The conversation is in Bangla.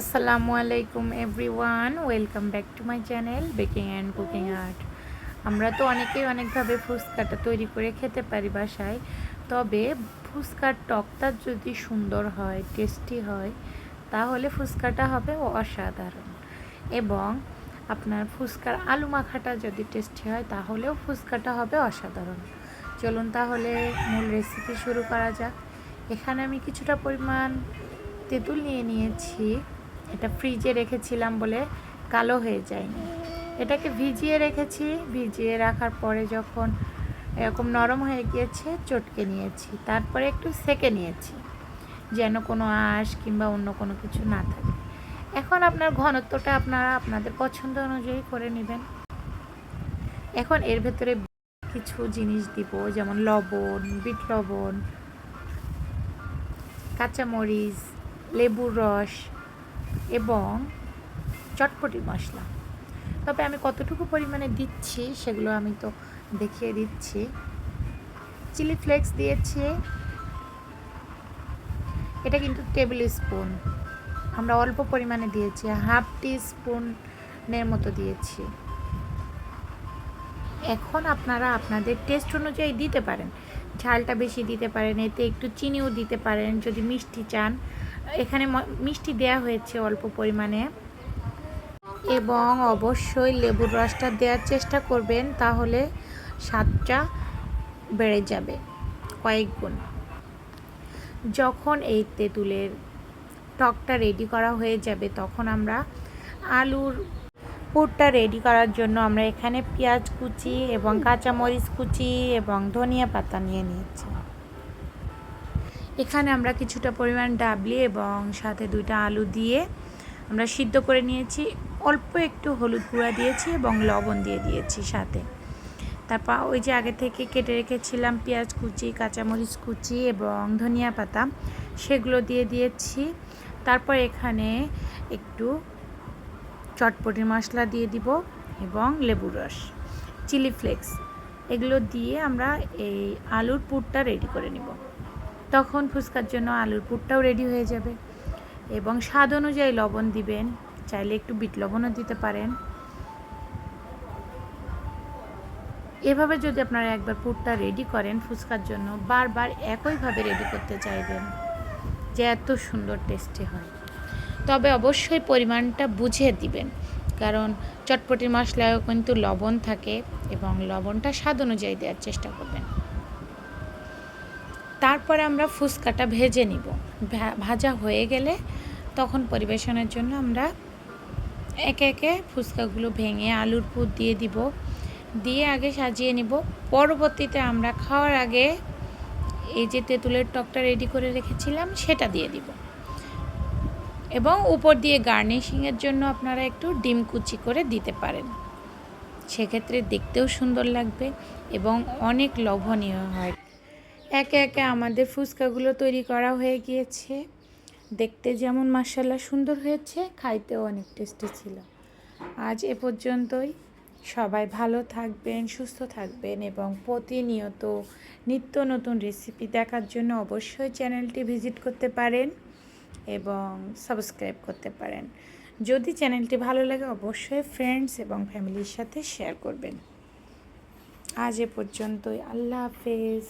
আসসালামু আলাইকুম everyone, welcome back to my channel baking and cooking art. আমরা তো অনেকেই অনেকভাবে ফুচকাটা তৈরি করে খেতে পারি বাসায়, তবে ফুচকার টকটা যদি সুন্দর হয়, টেস্টি হয়, তাহলে ফুচকাটা হবে অসাধারণ। এবং আপনার ফুচকার আলু মাখাটা যদি টেস্টি হয়, তাহলেও ফুচকাটা হবে অসাধারণ। চলুন তাহলে মূল রেসিপি শুরু করা যাক। এখানে আমি কিছুটা পরিমাণ তেঁতুল নিয়ে নিয়েছি। এটা ফ্রিজে রেখেছিলাম বলে কালো হয়ে যায়নি। এটাকে ভিজিয়ে রেখেছি, ভিজিয়ে রাখার পরে যখন এরকম নরম হয়ে গিয়েছে, চটকে নিয়েছি। তারপরে একটু সেকে নিয়েছি, যেন কোনো আঁশ কিংবা অন্য কোনো কিছু না থাকে। এখন আপনার ঘনত্বটা আপনারা আপনাদের পছন্দ অনুযায়ী করে নেবেন। এখন এর ভেতরে কিছু জিনিস দিব, যেমন লবণ, বিট লবণ, কাঁচামরিচ, লেবুর রস এবং চটপটি মশলা। তবে আমি কতটুকু পরিমাণে দিচ্ছি সেগুলো আমি তো দেখিয়ে দিচ্ছি। চিলি ফ্লেক্স দিয়েছি। এটা কিন্তু টেবিল স্পুন। আমরা অল্প পরিমাণে দিয়েছি, হাফ টি স্পুনের মতো দিয়েছি। এখন আপনারা আপনাদের টেস্ট অনুযায়ী দিতে পারেন। ঝালটা বেশি দিতে পারেন, এতে একটু চিনিও দিতে পারেন, যদি মিষ্টি চান। এখানে মিষ্টি দেয়া হয়েছে অল্প পরিমাণে। এবং অবশ্যই লেবুর রসটা দেওয়ার চেষ্টা করবেন, তাহলে স্বাদটা বেড়ে যাবে কয়েক গুণ। যখন এই তেঁতুলের টকটা রেডি করা হয়ে যাবে, তখন আমরা আলুর পুরটা রেডি করার জন্য আমরা এখানে পেঁয়াজ কুচি এবং কাঁচামরিচ কুচি এবং ধনিয়া পাতা নিয়ে নিয়েছি। এখানে আমরা কিছুটা পরিমাণ ডাবলি এবং সাথে দুইটা আলু দিয়ে আমরা সিদ্ধ করে নিয়েছি। অল্প একটু হলুদ গুঁড়া দিয়েছি এবং লবণ দিয়ে দিয়েছি সাথে। তারপর ওই যে আগে থেকে কেটে রেখেছিলাম পেঁয়াজ কুচি, কাঁচামরিচ কুচি এবং ধনিয়া পাতা, সেগুলো দিয়ে দিয়েছি। তারপর এখানে একটু চটপটি মশলা দিয়ে দিব এবং লেবুর রস, চিলি ফ্লেক্স, এগুলো দিয়ে আমরা এই আলুর পুরটা রেডি করে নিব। তখন ফুচকার জন্য আলুর পুরটাও রেডি হয়ে যাবে। এবং স্বাদ অনুযায়ী লবণ দিবেন, চাইলে একটু বিট লবণও দিতে পারেন। এভাবে যদি আপনারা একবার পুরটা রেডি করেন ফুচকার জন্য, বারবার একইভাবে রেডি করতে চাইবেন যে এত সুন্দর টেস্টি হয়। তবে অবশ্যই পরিমাণটা বুঝে দিবেন, কারণ চটপটির মশলায়ও কিন্তু লবণ থাকে এবং লবণটা স্বাদ অনুযায়ী দেওয়ার চেষ্টা করবেন। তারপরে আমরা ফুচকাটা ভেজে নিব। ভাজা হয়ে গেলে তখন পরিবেশনের জন্য আমরা একে একে ফুচকাগুলো ভেঙে আলুর পুর দিয়ে দিব। দিয়ে আগে সাজিয়ে নিব। পরবর্তীতে আমরা খাওয়ার আগে এই যে তেঁতুলের টকটা রেডি করে রেখেছিলাম, সেটা দিয়ে দিব। এবং উপর দিয়ে গার্নিশিংয়ের জন্য আপনারা একটু ডিম কুচি করে দিতে পারেন। সেক্ষেত্রে দেখতেও সুন্দর লাগবে এবং অনেক লোভনীয় হয়। একে একে আমাদের ফুচকাগুলো তৈরি করা হয়ে গিয়েছে। দেখতে যেমন মাসাল্লা সুন্দর হয়েছে, খাইতেও অনেক টেস্টি ছিল। আজ এ পর্যন্তই। সবাই ভালো থাকবেন, সুস্থ থাকবেন এবং প্রতিনিয়ত নিত্য নতুন রেসিপি দেখার জন্য অবশ্যই চ্যানেলটি ভিজিট করতে পারেন এবং সাবস্ক্রাইব করতে পারেন। যদি চ্যানেলটি ভালো লাগে অবশ্যই ফ্রেন্ডস এবং ফ্যামিলির সাথে শেয়ার করবেন। আজ এ পর্যন্তই। আল্লাহ হাফেজ।